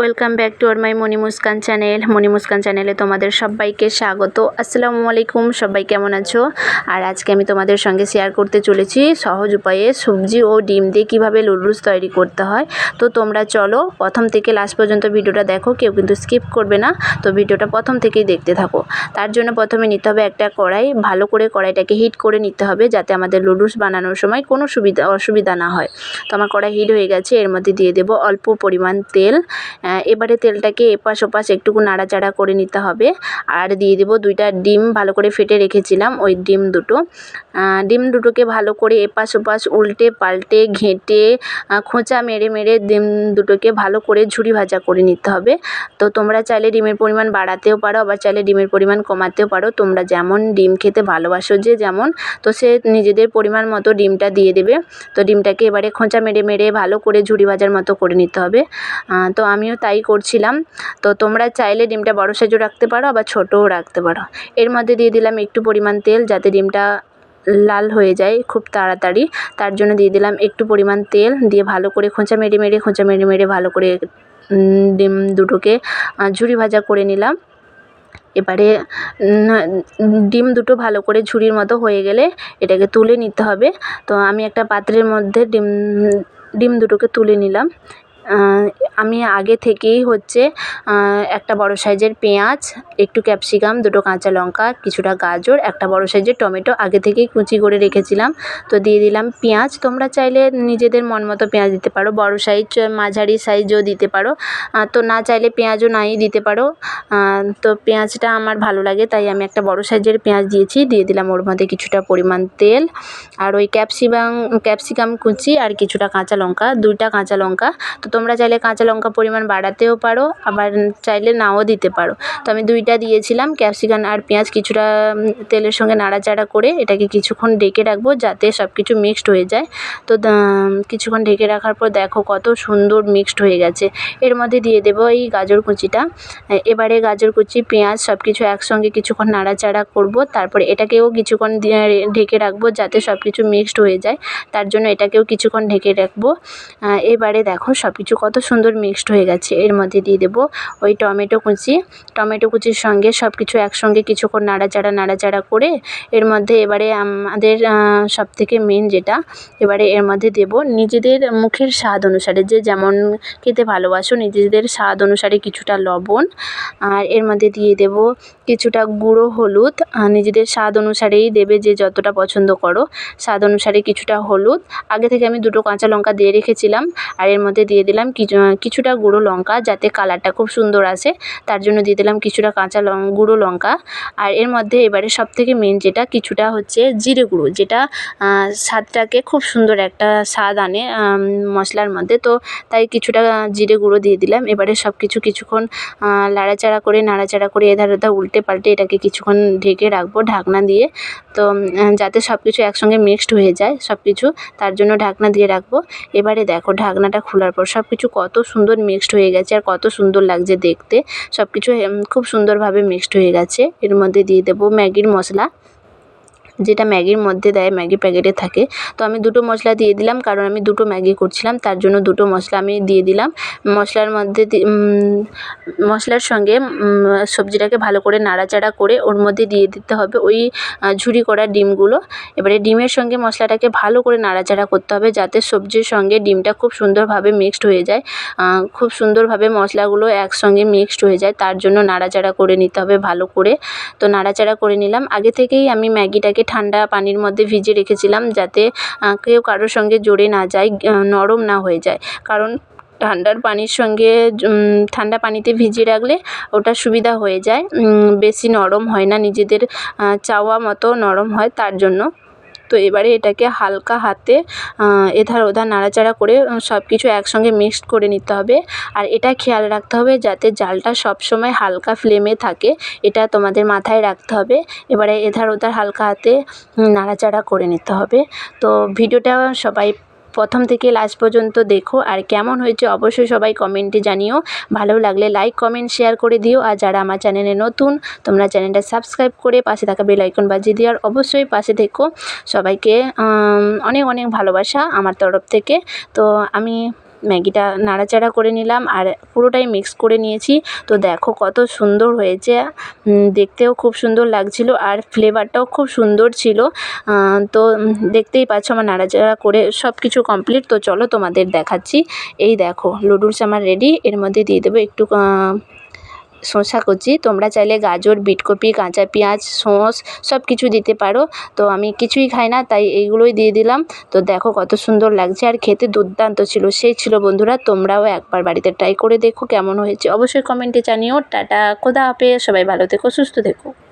Welcome back to R my Moni Muskan channel. Moni Muskan চ্যানেলে তোমাদের সবাইকে স্বাগত। আসসালামু আলাইকুম, সবাই কেমন আছো? আর আজকে আমি তোমাদের সঙ্গে শেয়ার করতে চলেছি সহজ উপায়ে সবজি ও ডিম দিয়ে কীভাবে নুডলস তৈরি করতে হয়। তো তোমরা চলো প্রথম থেকে লাস্ট পর্যন্ত ভিডিওটা দেখো, কেউ কিন্তু স্কিপ করবে না। তো ভিডিওটা প্রথম থেকেই দেখতে থাকো। তার জন্য প্রথমে নিতে হবে একটা কড়াই। ভালো করে কড়াইটাকে হিট করে নিতে হবে যাতে আমাদের নুডলস বানানোর সময় কোনো সুবিধা, অসুবিধা না হয়। তো আমার কড়াই হিট হয়ে গেছে, এর মধ্যে দিয়ে দেবো অল্প পরিমাণ তেল এবারে তেলটাকে এপাশ ওপাশ একটুকু নাড়াচাড়া করে নিতে হবে। আর দিয়ে দেবো দুইটা ডিম ভালো করে ফেটে রেখেছিলাম ওই ডিম দুটো। ডিম দুটোকে ভালো করে এপাশ ওপাশ উল্টে পাল্টে ঘেঁটে খোঁচা মেরে মেরে ডিম দুটোকে ভালো করে ঝুরি ভাজা করে নিতে হবে। তো তোমরা চাইলে ডিমের পরিমাণ বাড়াতেও পারো, আবার চাইলে ডিমের পরিমাণ কমাতেও পারো। তোমরা যেমন ডিম খেতে ভালোবাসো যে যেমন, তো সে নিজেদের পরিমাণ মতো ডিমটা দিয়ে দেবে। তো ডিমটাকে এবারে খোঁচা মেরে মেরে ভালো করে ঝুড়ি ভাজার মতো করে নিতে হবে। তো আমিও তাই করছিলাম। তো তোমরা চাইলে ডিমটা বড় সাইজও রাখতে পারো, আবার ছোটও রাখতে পারো। এর মধ্যে দিয়ে দিলাম একটু পরিমাণ তেল যাতে ডিমটা লাল হয়ে যায় খুব তাড়াতাড়ি। তার জন্য দিয়ে দিলাম একটু পরিমাণ তেল দিয়ে ভালো করে খোঁচা মেরে মেরে, খোঁচা মেরে মেরে ভালো করে ডিম দুটোকে ঝুরি ভাজা করে নিলাম। এবারে ডিম দুটো ভালো করে ঝুরির মতো হয়ে গেলে এটাকে তুলে নিতে হবে। তো আমি একটা পাত্রের মধ্যে ডিম ডিম দুটোকে তুলে নিলাম। আমি আগে থেকেই হচ্ছে একটা বড় সাইজের পেঁয়াজ, একটু ক্যাপসিকাম, দুটো কাঁচা লঙ্কা, কিছুটা গাজর, একটা বড় সাইজের টমেটো আগে থেকেই কুচি করে রেখেছিলাম। তো দিয়ে দিলাম পেঁয়াজ। তোমরা চাইলে নিজেদের মন মতো পেঁয়াজ দিতে পারো, বড় সাইজ, মাঝারি সাইজও দিতে পারো। তো না চাইলে পেঁয়াজও নাই দিতে পারো। তো পেঁয়াজটা আমার ভালো লাগে, তাই আমি একটা বড় সাইজের পেঁয়াজ দিয়েছি। দিয়ে দিলাম ওর মধ্যে কিছুটা পরিমাণ তেল আর ওই ক্যাপসিকাম ক্যাপসিকাম কুচি আর কিছুটা কাঁচা লঙ্কা, দুইটা কাঁচা লঙ্কা। তো তোমরা চাইলে কাঁচা লঙ্কা পরিমাণ বাড়াতেও পারো, আবার চাইলে নাও দিতে পারো। তো আমি দুইটা দিয়েছিলাম, ক্যাপসিকাম আর পেঁয়াজ কিছুটা তেলের সঙ্গে নাড়াচাড়া করে এটাকে কিছুক্ষণ ডেকে রাখব যাতে সব কিছু মিক্সড হয়ে যায়। তো কিছুক্ষণ ঢেকে রাখার পর দেখো কত সুন্দর মিক্সড হয়ে গেছে। এর মধ্যে দিয়ে দেবো এই গাজর কুচিটা। এবারে গাজর কুচি, পেঁয়াজ সব কিছু একসঙ্গে কিছুক্ষণ নাড়াচাড়া করব, তারপরে এটাকেও কিছুক্ষণ ঢেকে রাখব যাতে সব কিছু মিক্সড হয়ে যায়। তার জন্য এটাকেও কিছুক্ষণ ঢেকে রাখব। এবারে দেখো সব কিছু কত সুন্দর মিক্সড হয়ে গেছে। এর মধ্যে দিয়ে দেবো ওই টমেটো কুচি। টমেটো কুচির সঙ্গে সব কিছু একসঙ্গে কিছুক্ষণ নাড়াচাড়া নাড়াচাড়া করে এর মধ্যে এবারে আমাদের সব থেকে মেন যেটা, এবারে এর মধ্যে দেব নিজেদের মুখের স্বাদ অনুসারে। যে যেমন খেতে ভালোবাসো, নিজেদের স্বাদ অনুসারে কিছুটা লবণ আর এর মধ্যে দিয়ে দেব কিছুটা গুঁড়ো হলুদ। নিজেদের স্বাদ অনুসারেই দেবে যে যতটা পছন্দ করো। স্বাদ অনুসারে কিছুটা হলুদ। আগে থেকে আমি দুটো কাঁচা লঙ্কা দিয়ে রেখেছিলাম আর এর মধ্যে দিয়ে দিলাম কিছু কিছুটা গুঁড়ো লঙ্কা যাতে কালারটা খুব সুন্দর আসে। তার জন্য দিয়ে দিলাম কিছুটা কাঁচা লং গুঁড়ো লঙ্কা। আর এর মধ্যে এবারে সব থেকে মেন যেটা কিছুটা হচ্ছে জিরে গুঁড়ো যেটা স্বাদটাকে খুব সুন্দর একটা স্বাদ আনে মশলার মধ্যে। তো তাই কিছুটা জিরে গুঁড়ো দিয়ে দিলাম। এবারে সব কিছু কিছুক্ষণ আহ, নাড়াচাড়া করে নাড়াচাড়া করে এধার ওধার উল্টে পাল্টে এটাকে কিছুক্ষণ ঢেকে রাখব ঢাকনা দিয়ে। তো যাতে সব কিছু একসঙ্গে মিক্সড হয়ে যায় সব কিছু তার জন্য ঢাকনা দিয়ে রাখব। এবারে দেখো ঢাকনাটা খোলার পর সব কিছু কত সুন্দর মিক্সড হয়ে গেছে আর কত সুন্দর লাগছে দেখতে। সব কিছু খুব সুন্দরভাবে মিক্সড হয়ে গেছে। এর মধ্যে দিয়ে দেবো ম্যাগির মশলা। যেটা ম্যাগির মধ্যে দেয়, ম্যাগি প্যাকেটে থাকে। তো আমি দুটো মশলা দিয়ে দিলাম, কারণ আমি দুটো ম্যাগি করছিলাম, তার জন্য দুটো মশলা আমি দিয়ে দিলাম। মশলার মধ্যে মশলার সঙ্গে সবজিটাকে ভালো করে নাড়াচাড়া করে ওর মধ্যে দিয়ে দিতে হবে ওই ঝুরি করা ডিমগুলো। এবারে ডিমের সঙ্গে মশলাটাকে ভালো করে নাড়াচাড়া করতে হবে যাতে সবজির সঙ্গে ডিমটা খুব সুন্দরভাবে মিক্সড হয়ে যায়। খুব সুন্দরভাবে মশলাগুলো একসঙ্গে মিক্সড হয়ে যায়, তার জন্য নাড়াচাড়া করে নিতে হবে ভালো করে। তো নাড়াচাড়া করে নিলাম। আগে থেকেই আমি ম্যাগিটাকে ঠান্ডা পানির মধ্যে ভিজিয়ে রেখেছিলাম যাতে কেউ কারোর সঙ্গে জড়ে না যায় নরম না হয়ে যায়। কারণ ঠান্ডার পানির সঙ্গে ঠান্ডা পানিতে ভিজিয়ে রাখলে ওটা সুবিধা হয়ে যায়। বেশি নরম হয় না, নিজেদের চাওয়া মতো নরম হয় তার জন্য। তো এবারে এটাকে হালকা হাতে এধার ওধার নাড়াচাড়া করে সব কিছু একসঙ্গে মিক্সড করে নিতে হবে। আর এটা খেয়াল রাখতে হবে যাতে জালটা সব সময় হালকা ফ্লেমে থাকে, এটা তোমাদের মাথায় রাখতে হবে। এবারে এধার ওধার হালকা হাতে নাড়াচাড়া করে নিতে হবে। তো ভিডিওটা সবাই প্রথম থেকে লাস্ট পর্যন্ত দেখো আর কেমন হয়েছে অবশ্যই সবাই কমেন্টে জানিও। ভালো লাগলে লাইক কমেন্ট শেয়ার করে দিও। আর যারা আমার চ্যানেলে নতুন, তোমরা চ্যানেলটা সাবস্ক্রাইব করে পাশে থাকা বেল আইকন বাজিয়ে দিও। আর অবশ্যই পাশে থেকো। সবাইকে অনেক অনেক ভালোবাসা আমার তরফ থেকে। তো আমি ম্যাগিটা নাড়াচাড়া করে নিলাম আর পুরোটাই মিক্স করে নিয়েছি। তো দেখো কত সুন্দর হয়েছে। দেখতেও খুব সুন্দর লাগছিল আর ফ্লেভারটাও খুব সুন্দর ছিল। তো দেখতেই পাচ্ছ আমার নাড়াচাড়া করে সব কিছু কমপ্লিট। তো চলো তোমাদের দেখাচ্ছি। এই দেখো, নুডলস আমার রেডি। এর মধ্যে দিয়ে দেবো একটু শসা কুচি, তোমরা চাইলে গাজর, বিটকপি, কাঁচা পেঁয়াজ সস সব কিছু দিতে পারো। তো আমি কিছুই খাই না, তাই এইগুলোই দিয়ে দিলাম। তো দেখো কত সুন্দর লাগছে, আর খেতে দুর্দান্ত ছিল, সেই ছিল বন্ধুরা, তোমরাও একবার বাড়িতে ট্রাই করে দেখো কেমন হয়েছে। অবশ্যই কমেন্টে জানিও। টাটা কোদা হাফেজ, সবাই ভালো থেকো, সুস্থ থেকো।